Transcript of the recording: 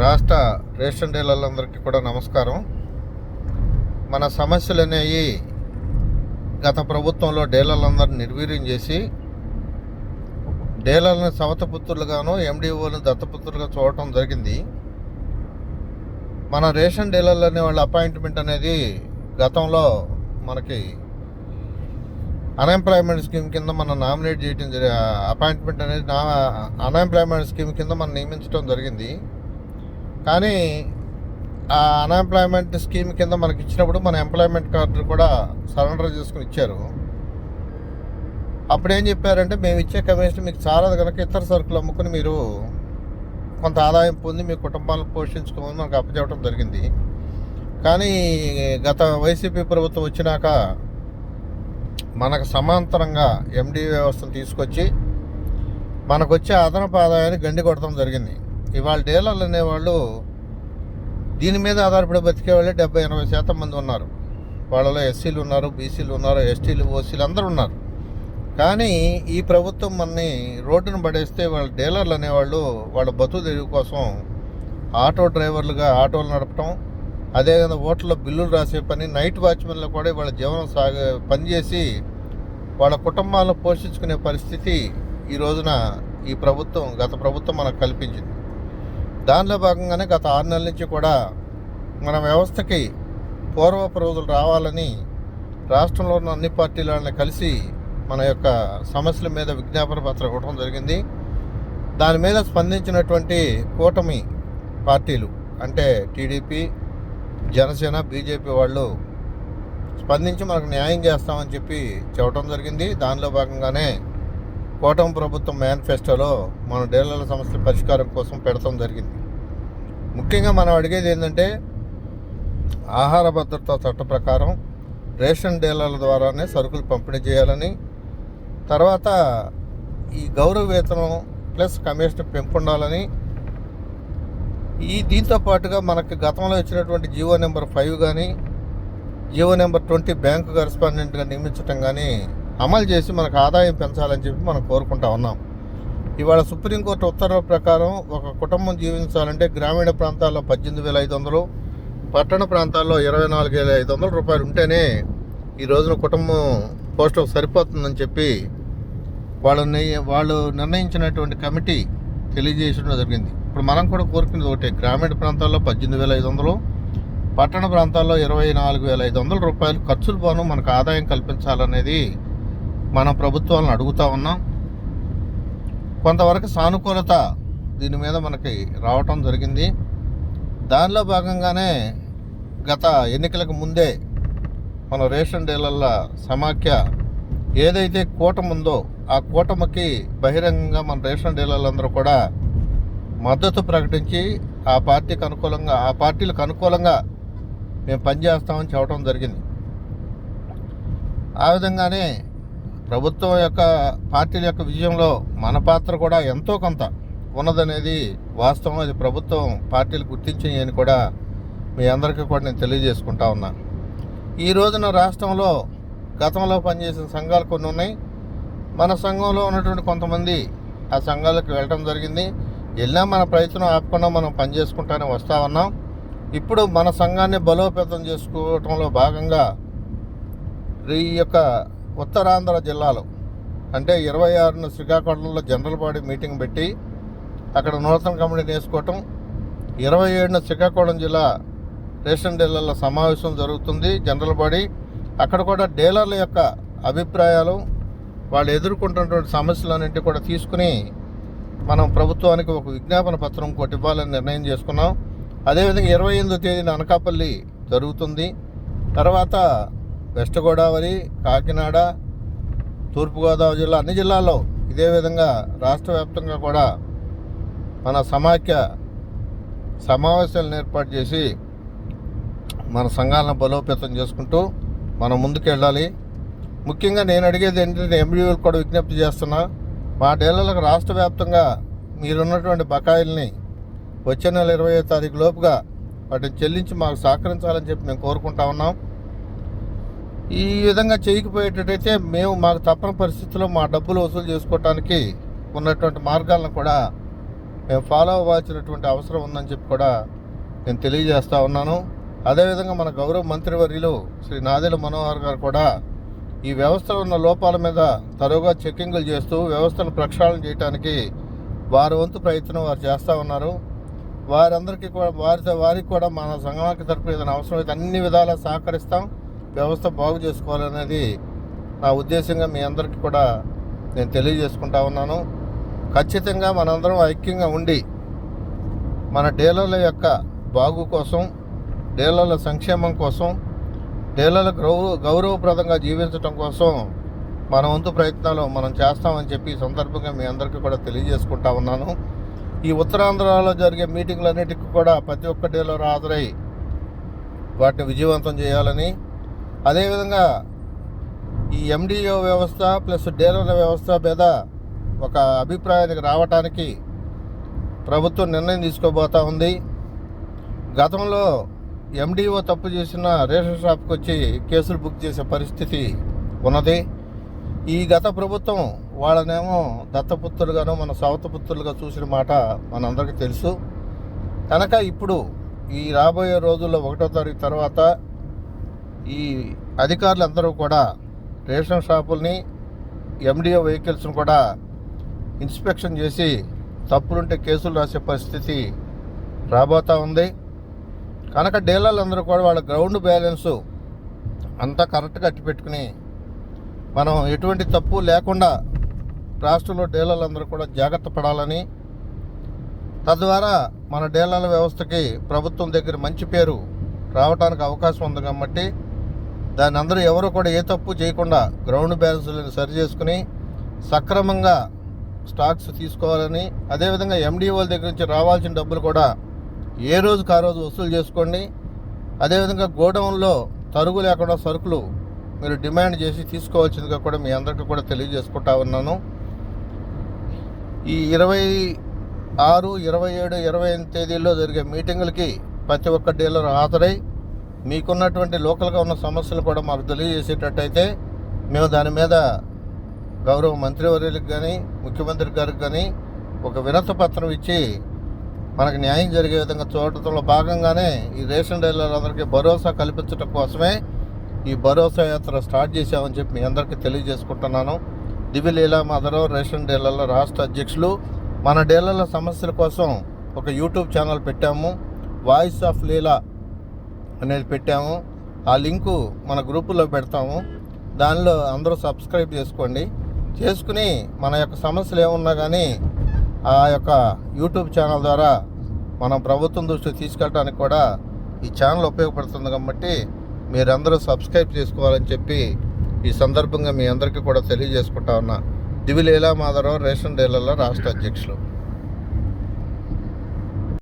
రాష్ట్ర రేషన్ డీలర్లందరికీ కూడా నమస్కారం. మన సమస్యలు అనేవి గత ప్రభుత్వంలో డీలర్లందరినీ నిర్వీర్యం చేసి డీలర్లను సవతపుత్రులుగాను ఎండిఓలను దత్తపుత్రులుగా చూడటం జరిగింది. మన రేషన్ డీలర్లు అనే వాళ్ళ అపాయింట్మెంట్ అనేది గతంలో మనకి అన్ఎంప్లాయ్మెంట్ స్కీమ్ కింద మనం నామినేట్ చేయడం జరిగి అపాయింట్మెంట్ అనేది నా అన్ఎంప్లాయ్మెంట్ స్కీమ్ కింద మనం నియమించడం జరిగింది. కానీ ఆ అన్ఎంప్లాయ్మెంట్ స్కీమ్ కింద మనకి ఇచ్చినప్పుడు మన ఎంప్లాయ్మెంట్ కార్డు కూడా సరెండర్ చేసుకుని ఇచ్చారు. అప్పుడు ఏం చెప్పారంటే మేము ఇచ్చే కమిషన్ మీకు చాలా కనుక ఇతర సరుకులు అమ్ముకుని మీరు కొంత ఆదాయం పొంది మీ కుటుంబాలను పోషించుకోమని మనకు అప్పచెప్పడం జరిగింది. కానీ గత వైసీపీ ప్రభుత్వం వచ్చినాక మనకు సమాంతరంగా ఎండి వ్యవస్థను తీసుకొచ్చి మనకు వచ్చే అదనపు ఆదాయాన్ని గండి కొట్టడం జరిగింది. ఇవాళ డీలర్లు అనేవాళ్ళు దీని మీద ఆధారపడి బతికే వాళ్ళే డెబ్బై ఎనభై శాతం మంది ఉన్నారు. వాళ్ళలో ఎస్సీలు ఉన్నారు బీసీలు ఉన్నారు ఎస్టీలు ఓసీలు అందరూ ఉన్నారు. కానీ ఈ ప్రభుత్వం మనని రోడ్డును పడేస్తే వాళ్ళ డీలర్లు అనేవాళ్ళు వాళ్ళ బతు తెరువు కోసం ఆటో డ్రైవర్లుగా ఆటోలు నడపటం అదేవిధంగా ఓట్లలో బిల్లులు రాసే పని నైట్ వాచ్మెన్లో కూడా వాళ్ళ జీవనం సాగే పనిచేసి వాళ్ళ కుటుంబాలను పోషించుకునే పరిస్థితి ఈ రోజున ఈ ప్రభుత్వం గత ప్రభుత్వం మనకు కల్పించింది. దానిలో భాగంగానే గత ఆరు నెలల నుంచి కూడా మన వ్యవస్థకి పూర్వపు రోజులు రావాలని రాష్ట్రంలో ఉన్న అన్ని పార్టీలను కలిసి మన యొక్క సమస్యల మీద విజ్ఞాపన పత్రం ఇవ్వడం జరిగింది. దాని మీద స్పందించినటువంటి కూటమి పార్టీలు అంటే టీడీపీ జనసేన బీజేపీ వాళ్ళు స్పందించి మనకు న్యాయం చేస్తామని చెప్పి చెప్పడం జరిగింది. దానిలో భాగంగానే కూటమి ప్రభుత్వం మేనిఫెస్టోలో మన డీలర్ల సమస్యల పరిష్కారం కోసం పెడతాం జరిగింది. ముఖ్యంగా మనం అడిగేది ఏంటంటే ఆహార భద్రత చట్ట ప్రకారం రేషన్ డీలర్ల ద్వారానే సరుకులు పంపిణీ చేయాలని తర్వాత ఈ గౌరవ వేతనం ప్లస్ కమిషన్ పెంపుండాలని ఈ దీంతో పాటుగా మనకి గతంలో ఇచ్చినటువంటి జీవో నెంబర్ ఫైవ్ కానీ G O number twenty bank కరెస్పాండెంట్గా నియమించడం కానీ అమలు చేసి మనకు ఆదాయం పెంచాలని చెప్పి మనం కోరుకుంటా ఉన్నాం. ఇవాళ సుప్రీంకోర్టు ఉత్తర్వుల ప్రకారం ఒక కుటుంబం జీవించాలంటే గ్రామీణ ప్రాంతాల్లో పద్దెనిమిది వేల ఐదు వందలు పట్టణ ప్రాంతాల్లో ఇరవై నాలుగు వేల ఐదు వందల రూపాయలు ఉంటేనే ఈ రోజున కుటుంబం పోస్టు సరిపోతుందని చెప్పి వాళ్ళు వాళ్ళు నిర్ణయించినటువంటి కమిటీ తెలియజేయడం జరిగింది. ఇప్పుడు మనం కూడా కోరుకునేది ఒకటే గ్రామీణ ప్రాంతాల్లో పద్దెనిమిది వేల ఐదు వందలు పట్టణ ప్రాంతాల్లో ఇరవై నాలుగు వేల ఐదు వందల రూపాయలు ఖర్చులు పోను మనకు ఆదాయం కల్పించాలనేది మన ప్రభుత్వాలను అడుగుతూ ఉన్నాం. కొంతవరకు సానుకూలత దీని మీద మనకి రావటం జరిగింది. దానిలో భాగంగానే గత ఎన్నికలకు ముందే మన రేషన్ డీలర్ల సమాఖ్య ఏదైతే కూటమి ఉందో ఆ కూటమికి బహిరంగంగా మన రేషన్ డీలర్లందరూ కూడా మద్దతు ప్రకటించి ఆ పార్టీకి అనుకూలంగా ఆ పార్టీలకు అనుకూలంగా మేము పనిచేస్తామని చెప్పడం జరిగింది. ఆ విధంగానే ప్రభుత్వం యొక్క పార్టీల యొక్క విజయంలో మన పాత్ర కూడా ఎంతో కొంత ఉన్నదనేది వాస్తవం. అది ప్రభుత్వం పార్టీలు గుర్తించాయి అని కూడా మీ అందరికీ కూడా నేను తెలియజేసుకుంటా ఉన్నా. ఈ రోజున రాష్ట్రంలో గతంలో పనిచేసిన సంఘాలు కొన్ని ఉన్నాయి. మన సంఘంలో ఉన్నటువంటి కొంతమంది ఆ సంఘాలకు వెళ్ళటం జరిగింది. వెళ్ళినా మన ప్రయత్నం ఆపకుండా మనం పనిచేసుకుంటానే వస్తా ఉన్నాం. ఇప్పుడు మన సంఘాన్ని బలోపేతం చేసుకోవటంలో భాగంగా ఈ యొక్క ఉత్తరాంధ్ర జిల్లాలో అంటే ఇరవై ఆరున శ్రీకాకుళంలో జనరల్ బాడీ మీటింగ్ పెట్టి అక్కడ నూతన కమిటీని వేసుకోవటం ఇరవై ఏడున శ్రీకాకుళం జిల్లా రేషన్ డీలర్ల సమావేశం జరుగుతుంది జనరల్ బాడీ. అక్కడ కూడా డీలర్ల యొక్క అభిప్రాయాలు వాళ్ళు ఎదుర్కొంటున్నటువంటి సమస్యలన్నింటి కూడా తీసుకుని మనం ప్రభుత్వానికి ఒక విజ్ఞాపన పత్రం ఒకటి ఇవ్వాలని నిర్ణయం చేసుకున్నాం. అదేవిధంగా ఇరవై ఎనిమిదో తేదీన అనకాపల్లి జరుగుతుంది. తర్వాత వెస్ట్ గోదావరి కాకినాడ తూర్పుగోదావరి జిల్లా అన్ని జిల్లాల్లో ఇదే విధంగా రాష్ట్ర వ్యాప్తంగా కూడా మన సమాఖ్య సమావేశాలను ఏర్పాటు చేసి మన సంఘాలను బలోపేతం చేసుకుంటూ మనం ముందుకెళ్ళాలి. ముఖ్యంగా నేను అడిగేది ఏంటంటే ఎంబీఓలు కూడా విజ్ఞప్తి చేస్తున్నా మా డీలర్లకు రాష్ట్ర వ్యాప్తంగా మీరున్నటువంటి బకాయిల్ని వచ్చే నెల ఇరవై తారీఖు లోపుగా వాటిని చెల్లించి మాకు సహకరించాలని చెప్పి మేము కోరుకుంటా ఉన్నాం. ఈ విధంగా చేయకపోయేటట్టయితే మేము మాకు తప్పని పరిస్థితుల్లో మా డబ్బులు వసూలు చేసుకోవటానికి ఉన్నటువంటి మార్గాలను కూడా మేము ఫాలో అవ్వాల్సినటువంటి అవసరం ఉందని చెప్పి కూడా నేను తెలియజేస్తూ ఉన్నాను. అదేవిధంగా మన గౌరవ మంత్రివర్యులు శ్రీ నాదెల మనోహర్ గారు కూడా ఈ వ్యవస్థలో ఉన్న లోపాల మీద తరువుగా చెక్కింగులు చేస్తూ వ్యవస్థను ప్రక్షాళన చేయడానికి వారి వంతు ప్రయత్నం వారు చేస్తూ ఉన్నారు. వారందరికీ కూడా వారితో వారికి కూడా మన సంఘానికి తరపున ఏదైనా అవసరం అయితే అన్ని విధాలా సహకరిస్తాం. వ్యవస్థ బాగు చేసుకోవాలనేది నా ఉద్దేశంగా మీ అందరికీ కూడా నేను తెలియజేసుకుంటా ఉన్నాను. ఖచ్చితంగా మనందరం ఐక్యంగా ఉండి మన డీలర్ల యొక్క బాగు కోసం డీలర్ల సంక్షేమం కోసం డీలర్ల గౌరవ గౌరవప్రదంగా జీవించడం కోసం మన వంతు ప్రయత్నాలు మనం చేస్తామని చెప్పి ఈ సందర్భంగా మీ అందరికీ కూడా తెలియజేసుకుంటా ఉన్నాను. ఈ ఉత్తరాంధ్రలో జరిగే మీటింగ్లన్నిటికీ కూడా ప్రతి ఒక్క డీలర్ హాజరై వాటిని విజయవంతం చేయాలని అదేవిధంగా ఈ ఎండిఓ వ్యవస్థ ప్లస్ డీలర్ల వ్యవస్థ మీద ఒక అభిప్రాయానికి రావటానికి ప్రభుత్వం నిర్ణయం తీసుకోబోతా ఉంది. గతంలో ఎండిఓ తప్పు చేసిన రేషన్ షాప్కి వచ్చి కేసులు బుక్ చేసే పరిస్థితి ఉన్నది. ఈ గత ప్రభుత్వం వాళ్ళనేమో దత్తపుత్రులుగాను మన సవతపుత్రులుగా చూసిన మాట మనందరికీ తెలుసు. కనుక ఇప్పుడు ఈ రాబోయే రోజుల్లో ఒకటో తారీఖు తర్వాత ఈ అధికారులందరూ కూడా రేషన్ షాపుల్ని ఎండిఓ వెహికల్స్ని కూడా ఇన్స్పెక్షన్ చేసి తప్పులుంటే కేసులు రాసే పరిస్థితి రాబోతా ఉంది. కనుక డీలర్లందరూ కూడా వాళ్ళ గ్రౌండ్ బ్యాలెన్సు అంతా కరెక్ట్గా అట్టిపెట్టుకుని మనం ఎటువంటి తప్పు లేకుండా రాష్ట్రంలో డీలర్లందరూ కూడా జాగ్రత్త పడాలని తద్వారా మన డీలర్ల వ్యవస్థకి ప్రభుత్వం దగ్గర మంచి పేరు రావడానికి అవకాశం ఉంది కాబట్టి దాన్ని అందరూ ఎవరు కూడా ఏ తప్పు చేయకుండా గ్రౌండ్ బ్యాలెన్స్లను సరి చేసుకుని సక్రమంగా స్టాక్స్ తీసుకోవాలని అదేవిధంగా ఎండిఓల దగ్గర నుంచి రావాల్సిన డబ్బులు కూడా ఏ రోజుకు ఆ రోజు వసూలు చేసుకోండి. అదేవిధంగా గోడౌన్లో తరుగు లేకుండా సరుకులు మీరు డిమాండ్ చేసి తీసుకోవాల్సిందిగా కూడా మీ అందరికీ కూడా తెలియజేసుకుంటా ఉన్నాను. ఈ ఇరవై ఆరు ఇరవై ఏడు ఇరవై ఎనిమిది తేదీల్లో జరిగే మీటింగులకి ప్రతి ఒక్క డీలర్ హాజరై మీకున్నటువంటి లోకల్గా ఉన్న సమస్యలు కూడా మాకు తెలియజేసేటట్టయితే మేము దాని మీద గౌరవ మంత్రివర్యులకు కానీ ముఖ్యమంత్రి గారికి కానీ ఒక వినతి పత్రం ఇచ్చి మనకు న్యాయం జరిగే విధంగా చూడటంలో భాగంగానే ఈ రేషన్ డీలర్లందరికీ భరోసా కల్పించడం కోసమే ఈ భరోసా యాత్ర స్టార్ట్ చేశామని చెప్పి మీ అందరికీ తెలియజేసుకుంటున్నాను. దివి లీలా రేషన్ డీలర్ల రాష్ట్ర అధ్యక్షులు మన డీలర్ల సమస్యల కోసం ఒక యూట్యూబ్ ఛానల్ పెట్టాము. వాయిస్ ఆఫ్ లీలా అనేది పెట్టాము. ఆ లింకు మన గ్రూపులో పెడతాము. దానిలో అందరూ సబ్స్క్రైబ్ చేసుకోండి. చేసుకుని మన యొక్క సమస్యలు ఏమున్నా కానీ ఆ యొక్క యూట్యూబ్ ఛానల్ ద్వారా మనం ప్రభుత్వం దృష్టికి తీసుకెళ్ళడానికి కూడా ఈ ఛానల్ ఉపయోగపడుతుంది కాబట్టి మీరందరూ సబ్స్క్రైబ్ చేసుకోవాలని చెప్పి ఈ సందర్భంగా మీ అందరికీ కూడా తెలియజేసుకుంటా ఉన్నా. దివిలీలా మాధవరావు రేషన్ డీలర్ల రాష్ట్ర అధ్యక్షులు.